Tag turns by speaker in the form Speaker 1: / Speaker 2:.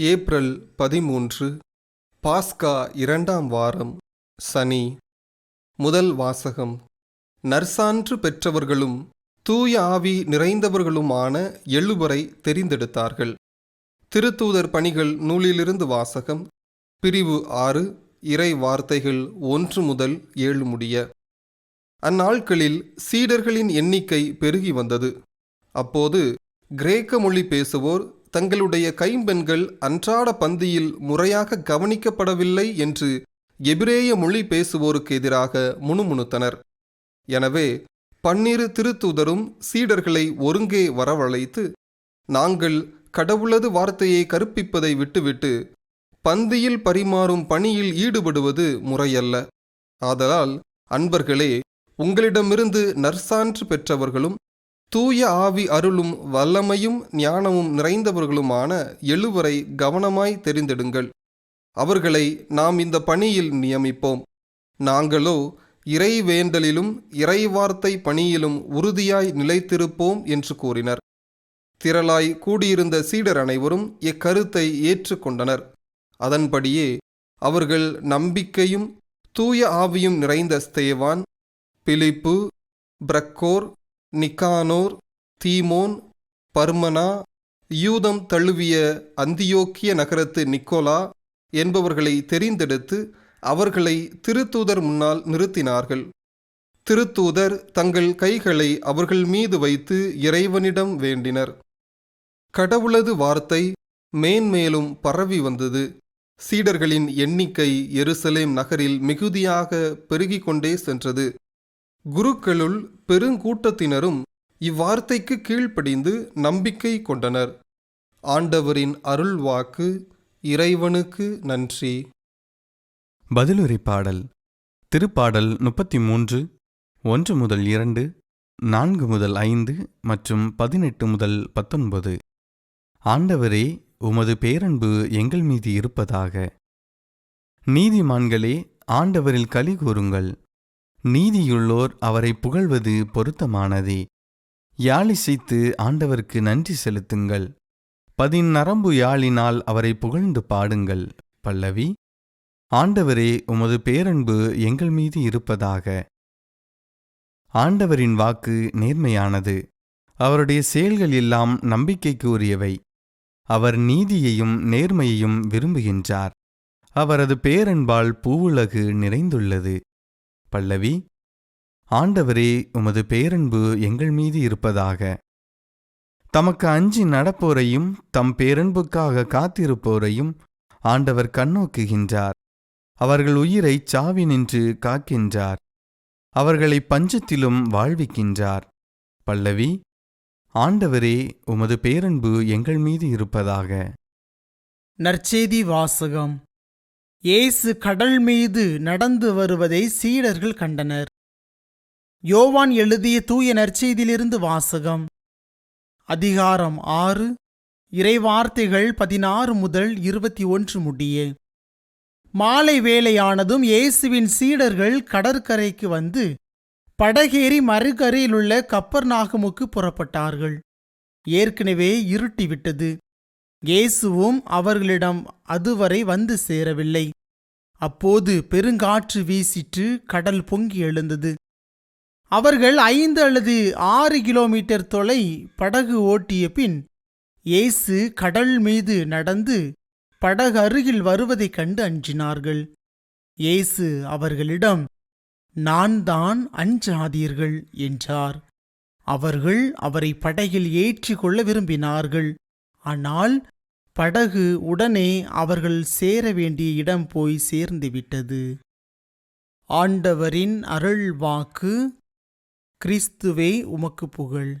Speaker 1: April பதிமூன்று பாஸ்கா இரண்டாம் வாரம் சனி. முதல் வாசகம். நர்சான்று பெற்றவர்களும் தூய ஆவி நிறைந்தவர்களுமான எழுவரை தெரிந்தெடுத்தார்கள். திருத்தூதர் பணிகள் நூலிலிருந்து வாசகம். பிரிவு ஆறு இறை வார்த்தைகள் ஒன்று முதல் ஏழு முடிய. அந்நாட்களில் சீடர்களின் எண்ணிக்கை பெருகி வந்தது. அப்போது கிரேக்க மொழி பேசுவோர் தங்களுடைய கைம்பெண்கள் அன்றாட பந்தியில் முறையாக கவனிக்கப்படவில்லை என்று எபிரேய மொழி பேசுவோருக்கு எதிராக முணுமுணுத்தனர். எனவே பன்னிரு திருத்தூதரும் சீடர்களை ஒருங்கே வரவழைத்து நாங்கள் கடவுளது வார்த்தையை கற்பிப்பதை விட்டுவிட்டு பந்தியில் பரிமாறும் பணியில் ஈடுபடுவது முறையல்ல. ஆதலால் அன்பர்களே உங்களிடமிருந்து நற்சான்று பெற்றவர்களும் தூய ஆவி அருளும் வல்லமையும் ஞானமும் நிறைந்தவர்களுமான எழுவரை கவனமாய் தெரிந்தெடுங்கள். அவர்களை நாம் இந்த பணியில் நியமிப்போம். நாங்களோ இறைவேண்டலிலும் இறைவார்த்தை பணியிலும் உறுதியாய் நிலைத்திருப்போம் என்று கூறினர். திரளாய் கூடியிருந்த சீடர் அனைவரும் இக்கருத்தை ஏற்றுக்கொண்டனர். அதன்படியே அவர்கள் நம்பிக்கையும் தூய ஆவியும் நிறைந்த ஸ்தேவான் பிலிப்பு பிரக்கோர் நிக்கானோர் தீமோன் பர்மனா யூதம் தழுவிய அந்தியோக்கிய நகரத்து நிக்கோலா என்பவர்களை தெரிந்தெடுத்து அவர்களை திருத்தூதர் முன்னால் நிறுத்தினார்கள். திருத்தூதர் தங்கள் கைகளை அவர்கள் மீது வைத்து இறைவனிடம் வேண்டினர். கடவுளது வார்த்தை மேன்மேலும் பரவி வந்தது. சீடர்களின் எண்ணிக்கை எருசலேம் நகரில் மிகுதியாக பெருகிக் கொண்டே சென்றது. குருக்களுள் பெருங்கூட்டத்தினரும் இவ்வார்த்தைக்கு கீழ்ப்படிந்து நம்பிக்கை கொண்டனர். ஆண்டவரின் அருள்வாக்கு இறைவனுக்கு நன்றி.
Speaker 2: பதிலுரை பாடல். திருப்பாடல் முப்பத்தி மூன்று ஒன்று முதல் இரண்டு நான்கு முதல் ஐந்து மற்றும் பதினெட்டு முதல் பத்தொன்பது. ஆண்டவரே உமது பேரன்பு எங்கள் மீது இருப்பதாக. நீதிமான்களே ஆண்டவரில் களி கூறுங்கள். நீதியுள்ளோர் அவரை புகழ்வது பொருத்தமானதே. யாழிசைத்து ஆண்டவருக்கு நன்றி செலுத்துங்கள். பதின் நரம்பு யாழினால் அவரை புகழ்ந்து பாடுங்கள். பல்லவி ஆண்டவரே உமது பேரன்பு எங்கள் மீது இருப்பதாக. ஆண்டவரின் வாக்கு நேர்மையானது. அவருடைய செயல்கள் எல்லாம் நம்பிக்கைக்கு உரியவை அவர் நீதியையும் நேர்மையையும் விரும்புகின்றார். அவரது பேரன்பால் பூவுலகு நிறைந்துள்ளது. பல்லவி ஆண்டவரே உமது பேரன்பு எங்கள் மீது இருப்பதாக. தமக்கு அஞ்சி நடப்போரையும் தம் பேரன்புக்காக காத்திருப்போரையும் ஆண்டவர் கண்ணோக்குகின்றார். அவர்கள் உயிரை சாவி நின்று காக்கின்றார். அவர்களை பஞ்சத்திலும் வாழ்விக்கின்றார். பல்லவி ஆண்டவரே உமது பேரன்பு எங்கள் மீது இருப்பதாக.
Speaker 3: நற்செய்தி வாசகம். இயேசு கடல் மீது நடந்து வருவதை சீடர்கள் கண்டனர். யோவான் எழுதிய தூய நற்செய்தியிலிருந்து வாசகம். அதிகாரம் ஆறு இறைவார்த்தைகள் பதினாறு முதல் இருபத்தி ஒன்று முடிய. மாலை வேளையானதும் இயேசுவின் சீடர்கள் கடற்கரைக்கு வந்து படகேறி மறுகரையிலுள்ள கப்பர்நாகமுக்கு புறப்பட்டார்கள். ஏற்கனவே இருட்டிவிட்டது. இயேசுவும் அவர்களிடம் அதுவரை வந்து சேரவில்லை. அப்போது பெருங்காற்று வீசிற்று கடல் பொங்கி எழுந்தது. அவர்கள் ஐந்து அல்லது ஆறு கிலோமீட்டர் தொலை படகு ஓட்டிய பின் இயேசு கடல் மீது நடந்து படகு அருகில் வருவதைக் கண்டு அஞ்சினார்கள். இயேசு அவர்களிடம் நான் தான் அஞ்சாதீர்கள் என்றார். அவர்கள் அவரை படகில் ஏற்றிக் கொள்ள விரும்பினார்கள். ஆனால் படகு உடனே அவர்கள் சேர வேண்டிய இடம் போய் சேர்ந்துவிட்டது ஆண்டவரின் அருள் வாக்கு கிறிஸ்துவே உமக்கு புகழ்.